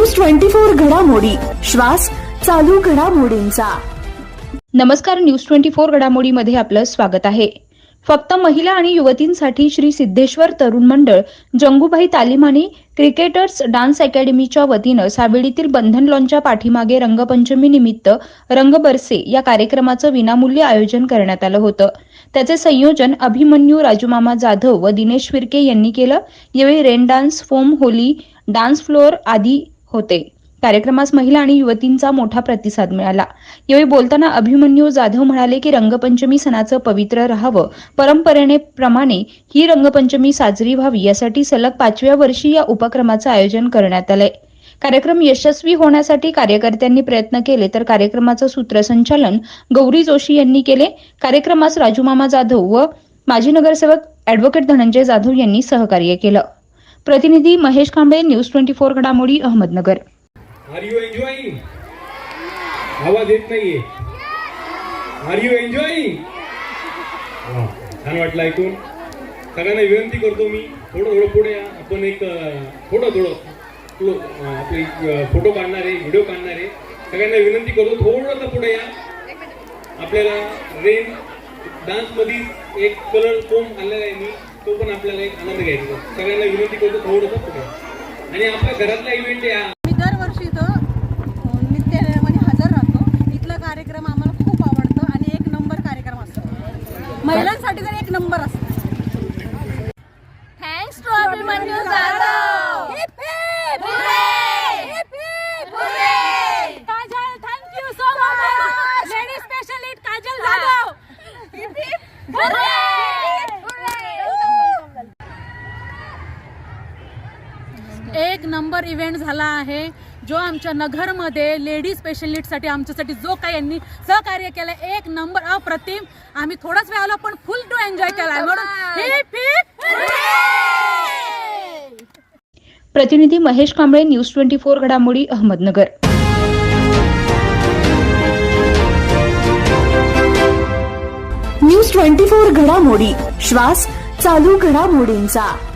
News twenty four घडामोडी. श्वास चालू घडामोडींचा. नमस्कार न्यूज ट्वेंटी फोर घडामोडीमध्ये आपलं स्वागत आहे. फक्त महिला आणि युवतींसाठी श्री सिद्धेश्वर तरुण मंडळ जंगूबाई तालिमानी क्रिकेटर्स डान्स अकॅडमीच्या वतीनं सावेडीतील बंधन लॉनच्या पाठीमागे रंगपंचमी निमित्त रंगबरसे या कार्यक्रमाचं विनामूल्य आयोजन करण्यात आलं होतं. त्याचे संयोजन अभिमन्यू राजूमामा जाधव व दिनेश फिरके यांनी केलं. यावेळी rain dance foam Holi dance floor आदी होते. कार्यक्रमास महिला आणि युवतींचा मोठा प्रतिसाद मिळाला. यावेळी बोलताना अभिमन्यू जाधव म्हणाले की रंगपंचमी सणाचं पवित्र राहावं. परंपरेने प्रमाणे ही रंगपंचमी साजरी व्हावी यासाठी सलग पाचव्या वर्षी या उपक्रमाचं आयोजन करण्यात आलंय. कार्यक्रम यशस्वी होण्यासाठी कार्यकर्त्यांनी प्रयत्न केले तर कार्यक्रमाचं सूत्रसंचालन गौरी जोशी यांनी केले. कार्यक्रमास राजूमामा जाधव व माजी नगरसेवक अॅडव्होकेट धनंजय जाधव यांनी सहकार्य केलं. प्रतिनिधी Mahesh Kamble news twenty four घडामोडी अहमदनगर. आर यू एन्जॉईंग आवाज येत नाहीये. आर यू एन्जॉईंग छान वाटलं ऐकून. सगळ्यांना विनंती करतो मी थोडं थोडं पुढे या. आपण एक थोडं थोडं आपले फोटो काढणार आहे व्हिडिओ काढणार आहे. सगळ्यांना विनंती करतो थोडंसं पुढे या. आपल्याला रेन डान्समध्ये एक कलर कोम आणलेला आहे मी? तो पण आपल्याला एक आनंद घ्यायचा. सगळ्यांना विनंती करतो थोडंसं पुढे. आणि आपल्या घरातला इव्हेंट आहे. मी दरवर्षी इथं अ, नित्यनेमाने हजर राहतो. इथला कार्यक्रम आम्हाला खूप आवडतो आणि एक नंबर कार्यक्रम असतो. महिलांसाठी तर एक नंबर असतो. थँक्स टू अभिमन्यू जाधव एक नंबर इव्हेंट झाला आहे जो आमच्या नगरमध्ये लेडी स्पेशलिस्टसाठी आमच्यासाठी जो काही यांनी सहकार्य केलं एक नंबर. अप्रतिम आम्ही थोडाच वेळ आलो पण फुल टू एन्जॉय केलाय. म्हणून हिप, हिप, हुर्रे! प्रतिनिधी Mahesh Kamble news twenty four घडामोडी अहमदनगर. न्यूज ट्वेंटी फोर घडामोडी. श्वास चालू घडामोडींचा.